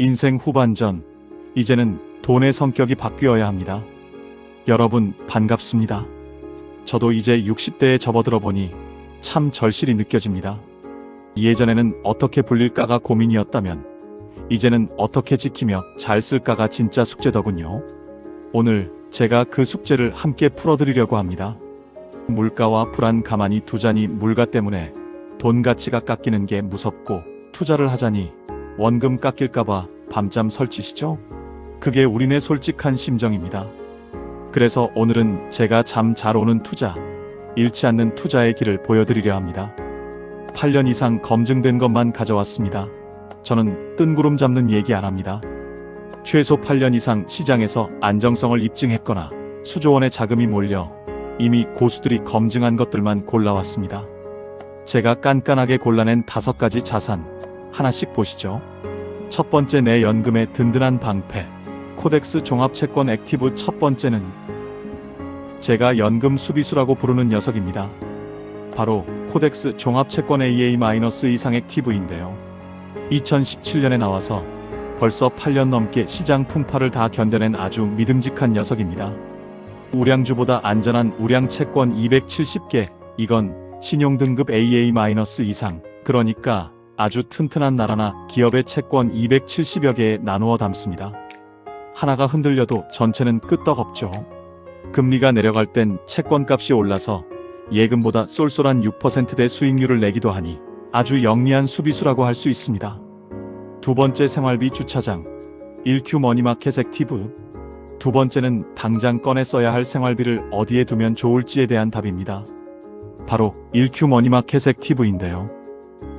인생 후반전, 이제는 돈의 성격이 바뀌어야 합니다. 여러분, 반갑습니다. 저도 이제 60대에 접어들어 보니 참 절실히 느껴집니다. 예전에는 어떻게 불릴까가 고민이었다면, 이제는 어떻게 지키며 잘 쓸까가 진짜 숙제더군요. 오늘 제가 그 숙제를 함께 풀어드리려고 합니다. 물가와 불안 가만히 두자니 물가 때문에 돈 가치가 깎이는 게 무섭고 투자를 하자니 원금 깎일까봐 밤잠 설치시죠? 그게 우리네 솔직한 심정입니다. 그래서 오늘은 제가 잠 잘 오는 투자, 잃지 않는 투자의 길을 보여드리려 합니다. 8년 이상 검증된 것만 가져왔습니다. 저는 뜬구름 잡는 얘기 안 합니다. 최소 8년 이상 시장에서 안정성을 입증했거나 수조원의 자금이 몰려 이미 고수들이 검증한 것들만 골라왔습니다. 제가 깐깐하게 골라낸 다섯 가지 자산 하나씩 보시죠. 첫 번째 내 연금의 든든한 방패 코덱스 종합채권 액티브 첫 번째는 제가 연금 수비수라고 부르는 녀석입니다. 바로 코덱스 종합채권 AA- 이상 액티브인데요. 2017년에 나와서 벌써 8년 넘게 시장 풍파를 다 견뎌낸 아주 믿음직한 녀석입니다. 우량주보다 안전한 우량 채권 270개, 이건 신용 등급 AA- 이상, 그러니까 아주 튼튼한 나라나 기업의 채권 270여 개에 나누어 담습니다. 하나가 흔들려도 전체는 끄떡없죠. 금리가 내려갈 땐 채권 값이 올라서 예금보다 쏠쏠한 6%대 수익률을 내기도 하니 아주 영리한 수비수라고 할 수 있습니다. 두 번째 생활비 주차장 1Q 머니마켓 액티브 두 번째는 당장 꺼내 써야 할 생활비를 어디에 두면 좋을지에 대한 답입니다. 바로 1Q 머니마켓 액티브인데요.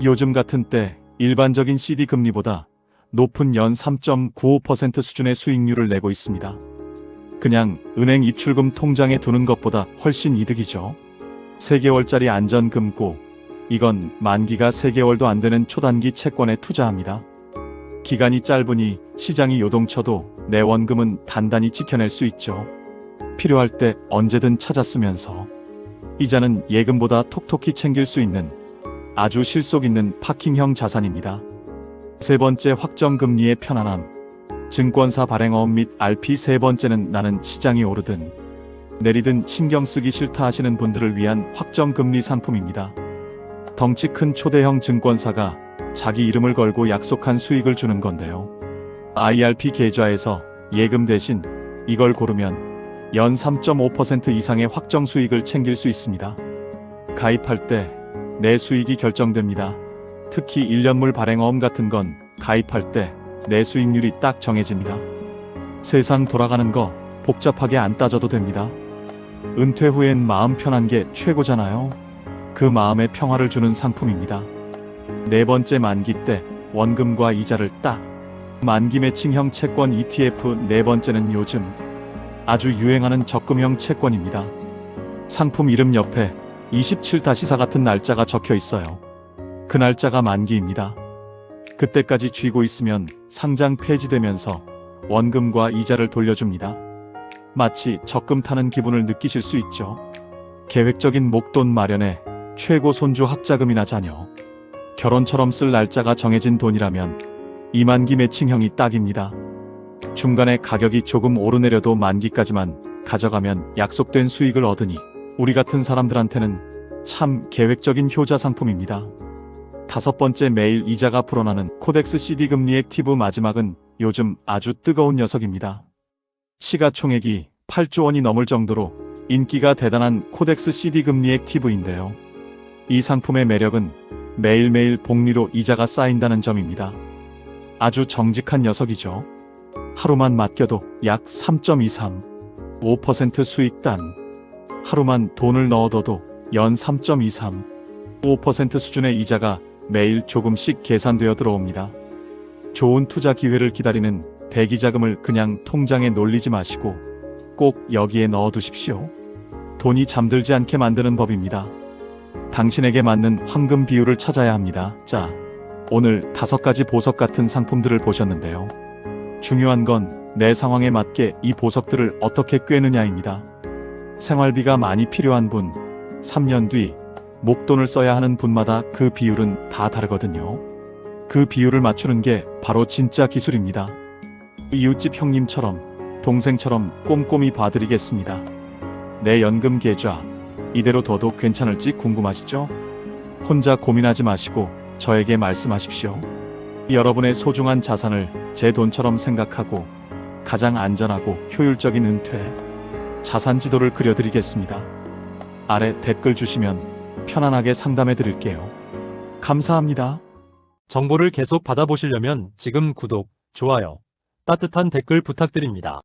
요즘 같은 때 일반적인 CD 금리보다 높은 연 3.95% 수준의 수익률을 내고 있습니다. 그냥 은행 입출금 통장에 두는 것보다 훨씬 이득이죠. 3개월짜리 안전금고, 이건 만기가 3개월도 안 되는 초단기 채권에 투자합니다. 기간이 짧으니 시장이 요동쳐도 내 원금은 단단히 지켜낼 수 있죠. 필요할 때 언제든 찾아 쓰면서 이자는 예금보다 톡톡히 챙길 수 있는 아주 실속 있는 파킹형 자산입니다. 세 번째 확정금리의 편안함. 증권사 발행어음 및 RP 세 번째는 나는 시장이 오르든 내리든 신경 쓰기 싫다 하시는 분들을 위한 확정금리 상품입니다. 덩치 큰 초대형 증권사가 자기 이름을 걸고 약속한 수익을 주는 건데요. IRP 계좌에서 예금 대신 이걸 고르면 연 3.5% 이상의 확정 수익을 챙길 수 있습니다. 가입할 때 내 수익이 결정됩니다. 특히 1년물 발행어음 같은 건 가입할 때 내 수익률이 딱 정해집니다. 세상 돌아가는 거 복잡하게 안 따져도 됩니다. 은퇴 후엔 마음 편한 게 최고잖아요. 그 마음에 평화를 주는 상품입니다. 네 번째 만기 때 원금과 이자를 딱 만기 매칭형 채권 ETF 네 번째는 요즘 아주 유행하는 적금형 채권입니다. 상품 이름 옆에 27-4 같은 날짜가 적혀 있어요. 그 날짜가 만기입니다. 그때까지 쥐고 있으면 상장 폐지되면서 원금과 이자를 돌려줍니다. 마치 적금 타는 기분을 느끼실 수 있죠. 계획적인 목돈 마련에 최고 손주 학자금이나 자녀, 결혼처럼 쓸 날짜가 정해진 돈이라면 이만기 매칭형이 딱입니다. 중간에 가격이 조금 오르내려도 만기까지만 가져가면 약속된 수익을 얻으니 우리 같은 사람들한테는 참 계획적인 효자 상품입니다. 다섯 번째 매일 이자가 불어나는 코덱스 CD 금리 액티브 마지막은 요즘 아주 뜨거운 녀석입니다. 시가총액이 8조 원이 넘을 정도로 인기가 대단한 코덱스 CD 금리 액티브인데요. 이 상품의 매력은 매일매일 복리로 이자가 쌓인다는 점입니다. 아주 정직한 녀석이죠. 하루만 맡겨도 약 3.23, 5% 수익단. 하루만 돈을 넣어둬도 연 3.23, 5% 수준의 이자가 매일 조금씩 계산되어 들어옵니다. 좋은 투자 기회를 기다리는 대기 자금을 그냥 통장에 놀리지 마시고 꼭 여기에 넣어 두십시오. 돈이 잠들지 않게 만드는 법입니다. 당신에게 맞는 황금 비율을 찾아야 합니다. 자, 오늘 다섯 가지 보석 같은 상품들을 보셨는데요. 중요한 건 내 상황에 맞게 이 보석들을 어떻게 꿰느냐입니다. 생활비가 많이 필요한 분, 3년 뒤 목돈을 써야 하는 분마다 그 비율은 다 다르거든요. 그 비율을 맞추는 게 바로 진짜 기술입니다. 이웃집 형님처럼, 동생처럼 꼼꼼히 봐드리겠습니다. 내 연금 계좌, 이대로 둬도 괜찮을지 궁금하시죠? 혼자 고민하지 마시고 저에게 말씀하십시오. 여러분의 소중한 자산을 제 돈처럼 생각하고 가장 안전하고 효율적인 은퇴, 자산 지도를 그려드리겠습니다. 아래 댓글 주시면 편안하게 상담해 드릴게요. 감사합니다. 정보를 계속 받아보시려면 지금 구독, 좋아요, 따뜻한 댓글 부탁드립니다.